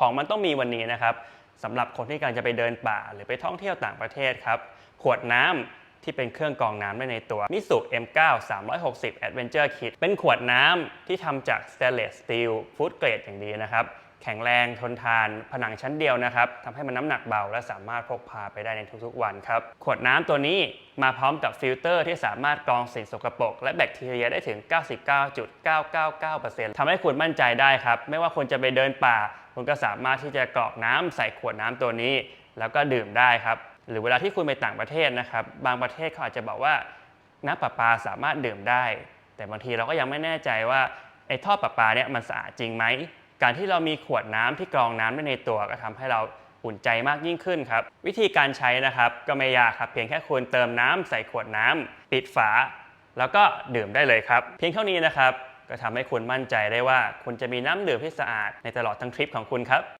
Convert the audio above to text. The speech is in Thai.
ของมันต้องมีวันนี้นะครับสำหรับคนที่กำลังจะไปเดินป่า หรือไปท่องเที่ยวต่างประเทศครับ ขวดน้ำที่เป็นเครื่องกรองน้ำได้ในตัวมิสุ M9 360 Adventure Kit เป็นขวดน้ำที่ทำจาก Stainless Steel Food Grade อย่างดีนะครับ แข็งแรงทนทาน ผนังชั้นเดียวนะครับทำให้มันน้ำหนักเบา และสามารถพกพาไปได้ในทุกๆวันครับ ขวดน้ำตัวนี้มาพร้อมกับฟิลเตอร์ที่สามารถกรองสิ่งสกปรกและแบคทีเรียได้ถึง 99.999%ทำให้คุณมั่นใจได้ครับ ไม่ว่าคุณจะไปเดินป่า คุณก็สามารถที่จะกรอกน้ำใส่ขวดน้ำตัวนี้ แล้วก็ดื่มได้ครับ หรือเวลาที่คุณไปต่างประเทศนะครับ บางประเทศเขาอาจจะบอกว่าน้ำประปาสามารถดื่มได้ แต่บางทีเราก็ยังไม่แน่ใจว่าไอ้ท่อประปาเนี่ยมันสะอาดจริงไหม การที่เรามีขวดน้ำที่กรองน้ำไว้ในตัวก็ทำให้เราอุ่นใจมากยิ่งขึ้นครับ วิธีการใช้นะครับก็ไม่ยากครับ เพียงแค่คุณเติมน้ำใส่ขวดน้ำปิดฝา แล้วก็ดื่มได้เลยครับ เพียงเท่านี้นะครับ ก็ทำให้คุณมั่นใจได้ว่าคุณจะมีน้ำดื่มที่สะอาดในตลอดทั้งทริปของคุณครับ